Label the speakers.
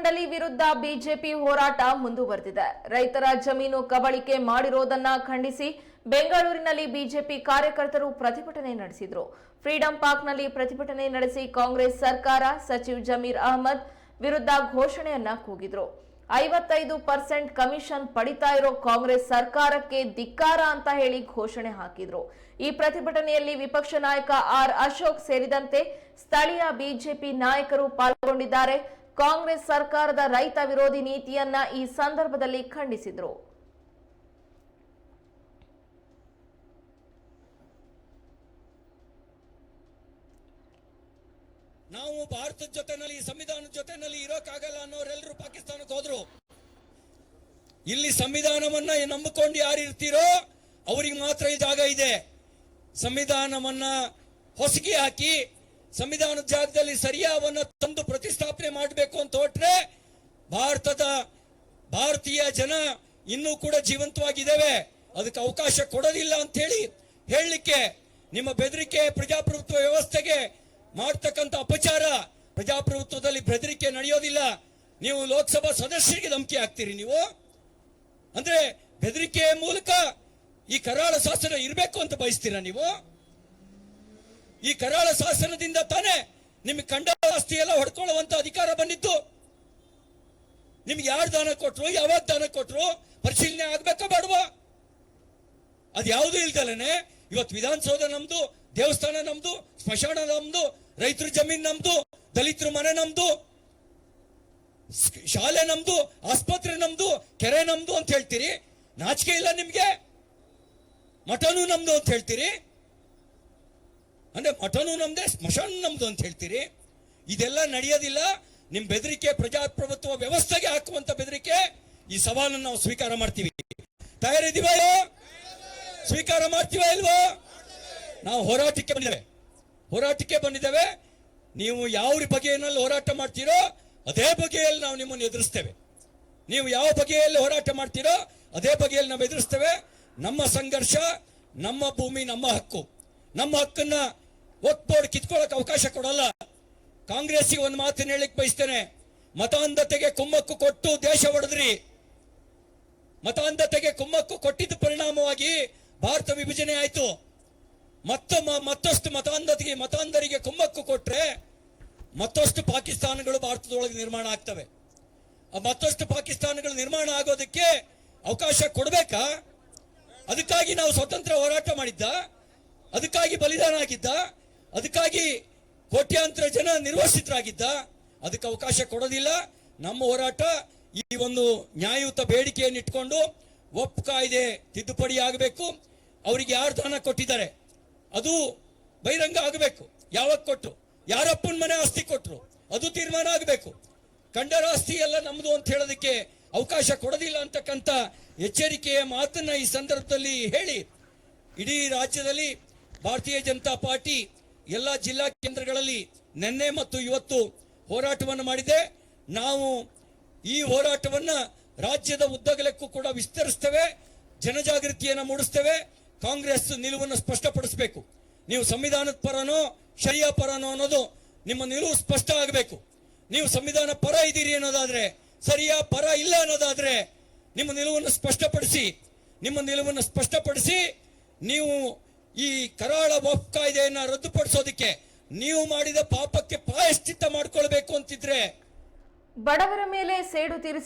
Speaker 1: ಮಂಡಳಿ ವಿರುದ್ಧ ಬಿಜೆಪಿ ಹೋರಾಟ ಮುಂದುವರೆದಿದೆ. ರೈತರ ಜಮೀನು ಕಬಳಿಕೆ ಮಾಡಿರೋದನ್ನ ಖಂಡಿಸಿ ಬೆಂಗಳೂರಿನಲ್ಲಿ ಬಿಜೆಪಿ ಕಾರ್ಯಕರ್ತರು ಪ್ರತಿಭಟನೆ ನಡೆಸಿದ್ರು. ಫ್ರೀಡಂ ಪಾರ್ಕ್ನಲ್ಲಿ ಪ್ರತಿಭಟನೆ ನಡೆಸಿ ಕಾಂಗ್ರೆಸ್ ಸರ್ಕಾರ ಸಚಿವ ಜಮೀರ್ ಅಹಮದ್ ವಿರುದ್ಧ ಘೋಷಣೆಯನ್ನ ಕೂಗಿದ್ರು. ಐವತ್ತೈದು ಪರ್ಸೆಂಟ್ ಕಮಿಷನ್ ಪಡಿತಾ ಇರೋ ಕಾಂಗ್ರೆಸ್ ಸರ್ಕಾರಕ್ಕೆ ಧಿಕ್ಕಾರ ಅಂತ ಹೇಳಿ ಘೋಷಣೆ ಹಾಕಿದ್ರು. ಈ ಪ್ರತಿಭಟನೆಯಲ್ಲಿ ವಿಪಕ್ಷ ನಾಯಕ ಆರ್ ಅಶೋಕ್ ಸೇರಿದಂತೆ ಸ್ಥಳೀಯ ಬಿಜೆಪಿ ನಾಯಕರು ಪಾಲ್ಗೊಂಡಿದ್ದಾರೆ. ಕಾಂಗ್ರೆಸ್ ಸರ್ಕಾರದ ರೈತ ವಿರೋಧಿ ನೀತಿಯನ್ನ ಈ ಸಂದರ್ಭದಲ್ಲಿ ಖಂಡಿಸಿದ್ರು.
Speaker 2: ನಾವು ಭಾರತದ ಜೊತೆನಲ್ಲಿ, ಸಂವಿಧಾನದ ಜೊತೆನಲ್ಲಿ ಇರೋಕ್ಕಾಗಲ್ಲ ಅನ್ನೋರೆಲ್ಲರೂ ಪಾಕಿಸ್ತಾನಕ್ಕೆ ಹೋದ್ರು. ಇಲ್ಲಿ ಸಂವಿಧಾನವನ್ನ ನಂಬಿಕೊಂಡು ಯಾರು ಇರ್ತೀರೋ ಅವರಿಗೆ ಮಾತ್ರ ಈ ಜಾಗ ಇದೆ. ಸಂವಿಧಾನವನ್ನ ಹೊಸಗಿ ಹಾಕಿ ಸಂವಿಧಾನದ ಜಾಗದಲ್ಲಿ ಸರಿಯಾವನ್ನ ತಂದು ಪ್ರತಿಷ್ಠಾಪನೆ ಮಾಡಬೇಕು ಅಂತ ಹೊಟ್ರೆ ಭಾರತದ ಭಾರತೀಯ ಜನ ಇನ್ನೂ ಕೂಡ ಜೀವಂತವಾಗಿದ್ದೇವೆ. ಅದಕ್ಕೆ ಅವಕಾಶ ಕೊಡೋದಿಲ್ಲ ಅಂತ ಹೇಳಿ ಹೇಳಲಿಕ್ಕೆ ನಿಮ್ಮ ಬೆದರಿಕೆ ಪ್ರಜಾಪ್ರಭುತ್ವ ವ್ಯವಸ್ಥೆಗೆ ಮಾಡ್ತಕ್ಕಂಥ ಅಪಚಾರ ಪ್ರಜಾಪ್ರಭುತ್ವದಲ್ಲಿ ಬೆದರಿಕೆ ನಡೆಯೋದಿಲ್ಲ. ನೀವು ಲೋಕಸಭಾ ಸದಸ್ಯರಿಗೆ ಧಮಕಿ ಹಾಕ್ತೀರಿ ನೀವು. ಅಂದ್ರೆ ಬೆದರಿಕೆಯ ಮೂಲಕ ಈ ಕರಾಳ ಶಾಸನ ಇರಬೇಕು ಅಂತ ಬಯಸ್ತೀರಾ ನೀವು? ಈ ಕರಾಳ ಶಾಸನದಿಂದ ತಾನೇ ನಿಮಗೆ ಕಂಡ ಆಸ್ತಿ ಎಲ್ಲ ಹೊಡ್ಕೊಳ್ಳುವಂತ ಅಧಿಕಾರ ಬಂದಿತ್ತು. ನಿಮ್ಗೆ ಯಾರು ದಾನ ಕೊಟ್ರು ಯಾವಾಗ ದಾನ ಕೊಟ್ರು, ಪರಿಶೀಲನೆ ಆಗ್ಬೇಕಾ ಬೇಡವಾ? ಅದು ಯಾವುದು ಇಲ್ದಲೇನೆ ಇವತ್ತು ವಿಧಾನಸೌಧ ನಮ್ದು, ದೇವಸ್ಥಾನ ನಮ್ದು, ಸ್ಮಶಾನ ನಮ್ದು, ರೈತರ ಜಮೀನ್ ನಮ್ದು, ದಲಿತರ ಮನೆ ನಮ್ದು, ಶಾಲೆ ನಮ್ದು, ಆಸ್ಪತ್ರೆ ನಮ್ದು, ಕೆರೆ ನಮ್ದು ಅಂತ ಹೇಳ್ತೀರಿ? ನಾಚಿಕೆ ಇಲ್ಲ ನಿಮ್ಗೆ? ಮಠನೂ ನಮ್ದು ಅಂತ ಹೇಳ್ತೀರಿ? ಅಂದ್ರೆ ಮಠನೂ ನಮ್ದೆ ಸ್ಮಶಾನ ನಮ್ಮದು ಅಂತ ಹೇಳ್ತೀರಿ. ಇದೆಲ್ಲ ನಡೆಯೋದಿಲ್ಲ. ನಿಮ್ಮ ಬೆದರಿಕೆ ಪ್ರಜಾಪ್ರಭುತ್ವ ವ್ಯವಸ್ಥೆಗೆ ಹಾಕುವಂತ ಬೆದರಿಕೆ ಈ ಸವಾಲನ್ನು ನಾವು ಸ್ವೀಕಾರ ಮಾಡ್ತೀವಿ. ತಯಾರಿದ್ದೀವ ಸ್ವೀಕಾರ ಮಾಡ್ತೀವ ಇಲ್ವೋ? ನಾವು ಹೋರಾಟಕ್ಕೆ ಬಂದಿದ್ದೇವೆ. ಹೋರಾಟಕ್ಕೆ ಬಂದಿದ್ದೇವೆ. ನೀವು ಯಾವ ಬಗೆಯಲ್ಲಿ ಹೋರಾಟ ಮಾಡ್ತೀರೋ ಅದೇ ಬಗೆಯಲ್ಲಿ ನಾವು ನಿಮ್ಮನ್ನು ಎದುರಿಸ್ತೇವೆ. ನೀವು ಯಾವ ಬಗೆಯಲ್ಲಿ ಹೋರಾಟ ಮಾಡ್ತೀರೋ ಅದೇ ಬಗೆಯಲ್ಲಿ ನಾವು ಎದುರಿಸ್ತೇವೆ. ನಮ್ಮ ಸಂಘರ್ಷ, ನಮ್ಮ ಭೂಮಿ, ನಮ್ಮ ಹಕ್ಕು. ನಮ್ಮ ಹಕ್ಕನ್ನ ವಕ್ ಬೋರ್ಡ್ ಅವಕಾಶ ಕೊಡಲ್ಲ. ಕಾಂಗ್ರೆಸ್ಸಿಗೆ ಒಂದು ಮಾತನ್ನ ಹೇಳಿಕ್ ಬಯಸ್ತೇನೆ. ಮತಾಂಧತೆಗೆ ಕುಮ್ಮಕ್ಕು ಕೊಟ್ಟು ದೇಶ ಒಡೆದ್ರಿ. ಮತಾಂಧತೆಗೆ ಕುಮ್ಮಕ್ಕು ಕೊಟ್ಟಿದ್ದ ಪರಿಣಾಮವಾಗಿ ಭಾರತ ವಿಭಜನೆ ಆಯ್ತು. ಮತ್ತ ಮತ್ತಷ್ಟು ಮತಾಂಧತೆಗೆ, ಮತಾಂಧರಿಗೆ ಕುಮ್ಮಕ್ಕು ಕೊಟ್ರೆ ಮತ್ತಷ್ಟು ಪಾಕಿಸ್ತಾನಗಳು ಭಾರತದೊಳಗೆ ನಿರ್ಮಾಣ ಆಗ್ತವೆ. ಮತ್ತಷ್ಟು ಪಾಕಿಸ್ತಾನಗಳು ನಿರ್ಮಾಣ ಆಗೋದಕ್ಕೆ ಅವಕಾಶ ಕೊಡಬೇಕಾ? ಅದಕ್ಕಾಗಿ ನಾವು ಸ್ವತಂತ್ರ ಹೋರಾಟ ಮಾಡಿದ್ದ. ಅದಕ್ಕಾಗಿ ಬಲಿದಾನ ಆಗಿದ್ದ. ಅದಕ್ಕಾಗಿ ಕೋಟ್ಯಾಂತರ ಜನ ನಿರ್ವಸಿತರಾಗಿದ್ದ, ಅದಕ್ಕೆ ಅವಕಾಶ ಕೊಡೋದಿಲ್ಲ. ನಮ್ಮ ಹೋರಾಟ ಈ ಒಂದು ನ್ಯಾಯಯುತ ಬೇಡಿಕೆಯನ್ನು ಇಟ್ಕೊಂಡು ಒಪ್ಪು ಕಾಯ್ದೆ ತಿದ್ದುಪಡಿ ಆಗಬೇಕು. ಅವರಿಗೆ ಯಾರು ದಾನ ಕೊಟ್ಟಿದ್ದಾರೆ? ಅದು ಬಹಿರಂಗ ಆಗಬೇಕು. ಯಾವಾಗ ಕೊಟ್ಟು ಯಾರಪ್ಪನ ಮನೆ ಆಸ್ತಿ ಕೊಟ್ಟರು ಅದು ತೀರ್ಮಾನ ಆಗಬೇಕು. ಕಂಡರ ಆಸ್ತಿ ಎಲ್ಲ ನಮ್ಮದು ಅಂತ ಹೇಳೋದಕ್ಕೆ ಅವಕಾಶ ಕೊಡೋದಿಲ್ಲ ಅಂತಕ್ಕಂಥ ಎಚ್ಚರಿಕೆಯ ಮಾತನ್ನ ಈ ಸಂದರ್ಭದಲ್ಲಿ ಹೇಳಿ, ಇಡೀ ರಾಜ್ಯದಲ್ಲಿ ಭಾರತೀಯ ಜನತಾ ಪಾರ್ಟಿ ಎಲ್ಲ ಜಿಲ್ಲಾ ಕೇಂದ್ರಗಳಲ್ಲಿ ನಿನ್ನೆ ಮತ್ತು ಇವತ್ತು ಹೋರಾಟವನ್ನು ಮಾಡಿದೆ. ನಾವು ಈ ಹೋರಾಟವನ್ನು ರಾಜ್ಯದ ಉದ್ದಗಲಕ್ಕೂ ಕೂಡ ವಿಸ್ತರಿಸ್ತೇವೆ, ಜನಜಾಗೃತಿಯನ್ನು ಮೂಡಿಸ್ತೇವೆ, ಕಾಂಗ್ರೆಸ್ ನಿಲುವನ್ನು ಸ್ಪಷ್ಟಪಡಿಸಬೇಕು. ನೀವು ಸಂವಿಧಾನದ ಪರನೋ, ಶರಿಯಾ ಪರನೋ ಅನ್ನೋದು ನಿಮ್ಮ ನಿಲುವು ಸ್ಪಷ್ಟ ಆಗಬೇಕು. ನೀವು ಸಂವಿಧಾನ ಪರ ಇದ್ದೀರಿ ಅನ್ನೋದಾದ್ರೆ, ಸರಿಯಾ ಪರ ಇಲ್ಲ ಅನ್ನೋದಾದ್ರೆ ನಿಮ್ಮ ನಿಲುವನ್ನು ಸ್ಪಷ್ಟಪಡಿಸಿ, ನಿಮ್ಮ ನಿಲುವನ್ನು ಸ್ಪಷ್ಟಪಡಿಸಿ, ನೀವು ಈ ಕರಾಳ ವಫ್ ಕಾಯ್ದೆಯನ್ನ ರದ್ದುಪಡಿಸೋದಕ್ಕೆ ನೀವು ಮಾಡಿದ ಪಾಪಕ್ಕೆ ಪ್ರಾಯಶ್ಚಿತ್ತ ಮಾಡ್ಕೊಳ್ಬೇಕು ಅಂತಿದ್ರೆ
Speaker 1: ಬಡವರ ಮೇಲೆ ಸೇಡು ತೀರಿಸಿ